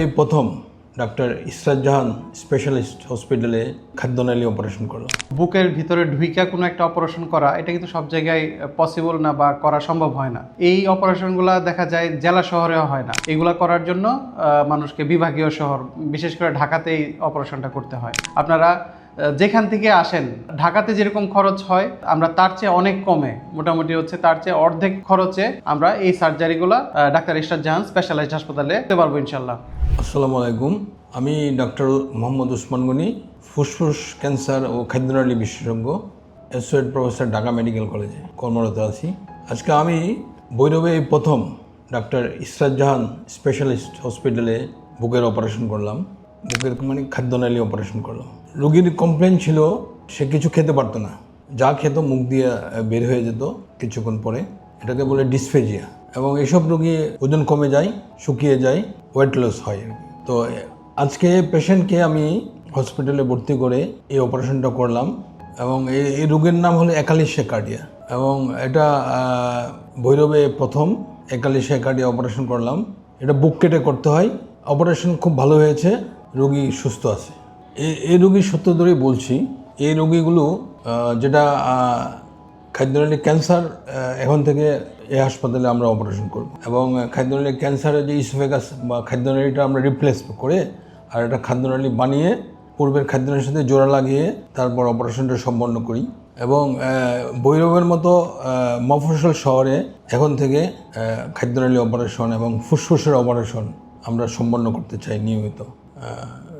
এই প্রথম ডাক্তার ইসরাত জাহান স্পেশালিস্ট হসপিটালে খাদ্যনালী অপারেশন করল। বুকের ভিতরে ঢুইকা কোনো একটা অপারেশন করা, এটা কিন্তু সব জায়গায় পসিবল না বা করা সম্ভব হয় না। এই অপারেশনগুলো দেখা যায় জেলা শহরেও হয় না। এগুলো করার জন্য মানুষকে বিভাগীয় শহর, বিশেষ করে ঢাকাতেই অপারেশনটা করতে হয়। আপনারা যেখান থেকে আসেন, ঢাকাতে যেরকম খরচ হয়, আমরা তার চেয়ে অনেক কমে। মোটামুটি হচ্ছে তার চেয়ে অর্ধেক খরচে আমরা এই সার্জারিগুলো ডাক্তার ইশরাত জাহান স্পেশালাইজড হাসপাতালে করতে পারব ইনশাল্লাহ আসসালামু আলাইকুম। আমি ডক্টর মোহাম্মদ উসমান গনি, ফুসফুস ক্যান্সার ও খাদ্যনালী বিশেষজ্ঞ অ্যাসোসিয়েট প্রফেসর, ঢাকা মেডিকেল কলেজে কর্মরত আছি। আজকে আমি বৈরবে প্রথম ডাক্তার ইসরাত জাহান স্পেশালিস্ট হসপিটালে বুকের অপারেশন করলাম। বুকের মানে খাদ্যনালী অপারেশন করলাম। রোগীর কমপ্লেন ছিল, সে কিছু খেতে পারতো না। যা খেত মুখ দিয়ে বের হয়ে যেত কিছুক্ষণ পরে। এটাকে বলে ডিসফেজিয়া এবং এসব রোগী ওজন কমে যায়, শুকিয়ে যায় ওয়েট লস হয়। তো, আজকে পেশেন্টকে আমি হসপিটালে ভর্তি করে এই অপারেশনটা করলাম। এবং এই রোগের নাম হলো একালিশে কার্ডিয়া। এবং এটা ভৈরবে প্রথম একালিশে কার্ডিয়া অপারেশন করলাম। এটা বুক কেটে করতে হয়। অপারেশন খুব ভালো হয়েছে। রোগী সুস্থ আছে। এই রোগীর সত্য ধরেই বলছি এই রোগীগুলো যেটা খাদ্যনালী ক্যান্সার এখন থেকে এই হাসপাতালে আমরা অপারেশন করব। এবং খাদ্যনালী ক্যান্সারের যে ইসোফেগাস বা খাদ্যনালীটা আমরা রিপ্লেস করে আর একটা খাদ্যনালী বানিয়ে পূর্বের খাদ্যনালীর সাথে জোড়া লাগিয়ে তারপর অপারেশনটা সম্পন্ন করি। এবং আহ, ভৈরবের মতো আহ, মফস্বল শহরে এখন থেকে খাদ্যনালী অপারেশন এবং ফুসফুসের অপারেশন আমরা সম্পন্ন করতে চাই নিয়মিত।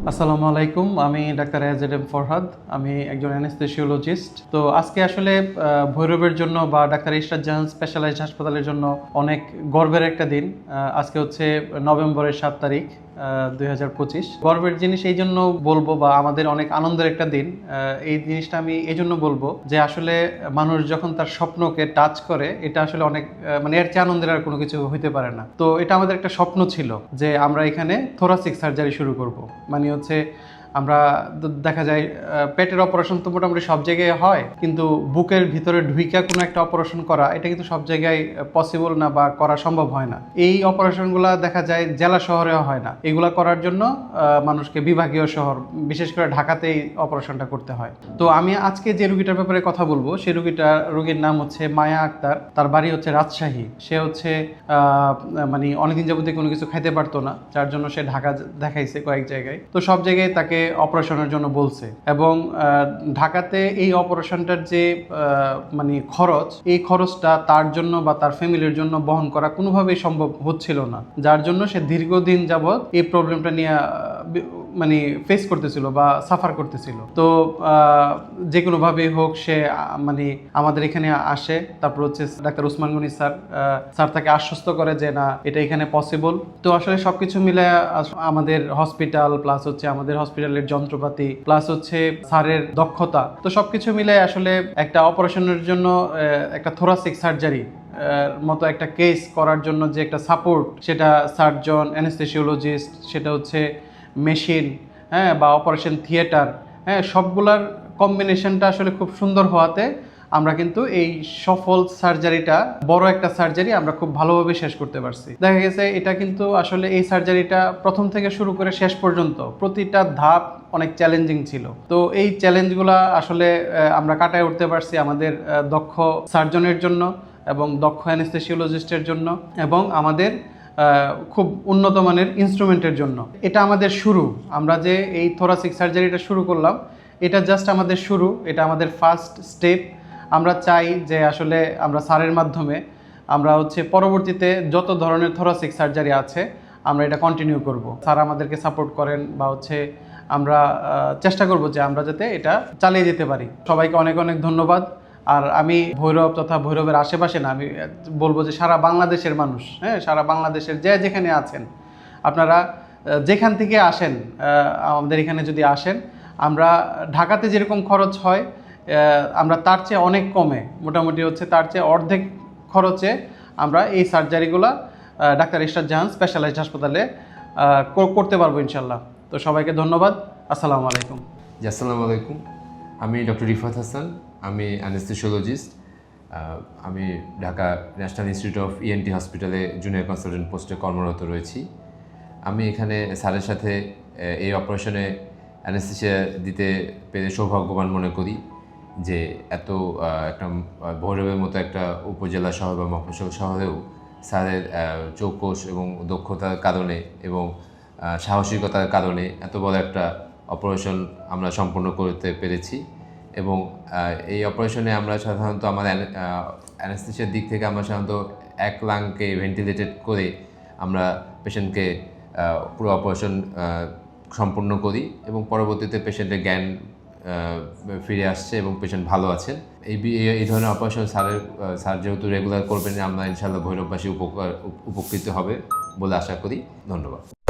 আসসালামু আলাইকুম, আমি ডাক্তার এজ এম ফরহাদ, আমি একজন অ্যানেস্থেসিওলজিস্ট তো আজকে আসলে ভৈরবের জন্য বা ডাক্তার ইশরাত জাহান স্পেশালাইজড হাসপাতালের জন্য অনেক গর্বের একটা দিন। আজকে হচ্ছে নভেম্বরের সাত তারিখ দুই হাজার পঁচিশ। গর্বের জিনিস এই জন্য বলব বা আমাদের অনেক আনন্দের একটা দিন। এই জিনিসটা আমি এই জন্য বলব যে আসলে মানুষ যখন তার স্বপ্নকে টাচ করে, এটা আসলে অনেক মানে এর চেয়ে আনন্দের আর কোনো কিছু হইতে পারে না। তো এটা আমাদের একটা স্বপ্ন ছিল যে আমরা এখানে থোরাসিক সার্জারি শুরু করব। মানে হচ্ছে আমরা দেখা যায় পেটের অপারেশন তো মোটামুটি সব জায়গায় হয়, কিন্তু বুকের ভিতরে ঢুইকা কোনো একটা অপারেশন করা, এটা কিন্তু সব জায়গায় পসিবল না বা করা সম্ভব হয় না। এই অপারেশনগুলো দেখা যায় জেলা শহরেও হয় না। এগুলা করার জন্য মানুষকে বিভাগীয় শহর, বিশেষ করে ঢাকাতে এই অপারেশনটা করতে হয়। তো আমি আজকে যে রুগীটার ব্যাপারে কথা বলব সেই রুগীটা, রুগীর নাম হচ্ছে মায়া আক্তার, তার বাড়ি হচ্ছে রাজশাহী। সে হচ্ছে মানে অনেকদিন যাবতীয় কোনো কিছু খাইতে পারতো না, যার জন্য সে ঢাকা দেখাইছে কয়েক জায়গায়। তো সব জায়গায় তাকে অপারেশনের জন্য বলছে। এবং ঢাকাতে এই অপারেশনটার যে মানে খরচ, এই খরচটা তার জন্য বা তার ফ্যামিলির জন্য বহন করা কোনোভাবেই সম্ভব হচ্ছিল না। যার জন্য সে দীর্ঘদিন যাবৎ এই প্রবলেমটা নিয়ে মানে ফেস করতেছিল বা সাফার করতেছিল। তো যে কোনোভাবেই হোক সে মানে আমাদের এখানে আসে। তারপর হচ্ছে doctor Usman Gani sir sir তাকে আশ্বস্ত করে যে, না, এটা এখানে পসিবল তো আসলে সবকিছু মিলে আমাদের হসপিটাল প্লাস হচ্ছে আমাদের হসপিটালের যন্ত্রপাতি প্লাস হচ্ছে স্যারের দক্ষতা। তো সবকিছু মিলে আসলে একটা অপারেশনের জন্য একটা থোরাসিক সার্জারি মতো একটা কেস করার জন্য যে একটা সাপোর্ট সেটা সার্জন অ্যানেস্থেসিওলজিস্ট সেটা হচ্ছে মেশিন হ্যাঁ বা অপারেশন থিয়েটার হ্যাঁ সবগুলার কম্বিনেশনটা আসলে খুব সুন্দর হওয়াতে আমরা কিন্তু এই সফল সার্জারিটা বড় একটা সার্জারি আমরা খুব ভালোভাবে শেষ করতে পারছি। দেখা গেছে এটা কিন্তু আসলে এই সার্জারিটা প্রথম থেকে শুরু করে শেষ পর্যন্ত প্রতিটা ধাপ অনেক চ্যালেঞ্জিং ছিল। তো এই চ্যালেঞ্জগুলো আসলে আমরা কাটায় উঠতে পারছি আমাদের দক্ষ সার্জনের জন্য এবং দক্ষ অ্যানেস্থেসিওলজিস্টের জন্য এবং আমাদের খুব উন্নত মানের ইনস্ট্রুমেন্টের জন্য। এটা আমাদের শুরু। আমরা যে এই থোরাসিক সার্জারিটা শুরু করলাম, এটা জাস্ট আমাদের শুরু। এটা আমাদের ফার্স্ট স্টেপ আমরা চাই যে আসলে আমরা স্যারের মাধ্যমে আমরা হচ্ছে পরবর্তীতে যত ধরনের থোরাসিক সার্জারি আছে, আমরা এটা কন্টিনিউ করব। স্যার আমাদেরকে সাপোর্ট করেন বা হচ্ছে আমরা চেষ্টা করব যে আমরা যাতে এটা চালিয়ে যেতে পারি। সবাইকে অনেক অনেক ধন্যবাদ। আর আমি ভৈরব তথা ভৈরবের আশেপাশে না, আমি বলব যে সারা বাংলাদেশের মানুষ হ্যাঁ সারা বাংলাদেশের যে যেখানে আছেন, আপনারা যেখান থেকে আসেন আমাদের এখানে যদি আসেন, আমরা ঢাকাতে যেরকম খরচ হয় আমরা তার চেয়ে অনেক কমে, মোটামুটি হচ্ছে তার চেয়ে অর্ধেক খরচে আমরা এই সার্জারিগুলো ডাক্তার ইশরাত জাহান স্পেশালাইজড হাসপাতালে করতে পারব ইনশাল্লাহ। তো সবাইকে ধন্যবাদ, আসসালামু আলাইকুম। আসসালামু আলাইকুম। আমি ডক্টর রিফাত হাসান আমি অ্যানেস্থেসিওলজিস্ট আমি Dhaka national institute of ENT হসপিটালে জুনিয়র কনসালটেন্ট পোস্টে কর্মরত রয়েছি। আমি এখানে স্যারের সাথে এই অপারেশনে অ্যানেস্থেসিয়া দিতে পেরে সৌভাগ্যবান মনে করি যে এত একটা ভৈরবের মতো একটা উপজেলা শহর বা মফস্বল শহরেও স্যারের চৌকস এবং দক্ষতার কারণে এবং সাহসিকতার কারণে এত বড় একটা অপারেশন আমরা সম্পন্ন করতে পেরেছি। এবং এই অপারেশনে আমরা সাধারণত আমার অ্যানেস্থেসিয়ার দিক থেকে আমরা সাধারণত এক লাংকে ভেন্টিলেটেড করে আমরা পেশেন্টকে পুরো অপারেশন সম্পূর্ণ করি এবং পরবর্তীতে পেশেন্টের জ্ঞান ফিরে আসছে এবং পেশেন্ট ভালো আছেন। এই এই- ধরনের অপারেশন স্যারের, স্যার যেহেতু রেগুলার করবেন, আমরা ইনশাল্লাহ ভৈরববাসী উপকার উপকৃত হবে বলে আশা করি। ধন্যবাদ।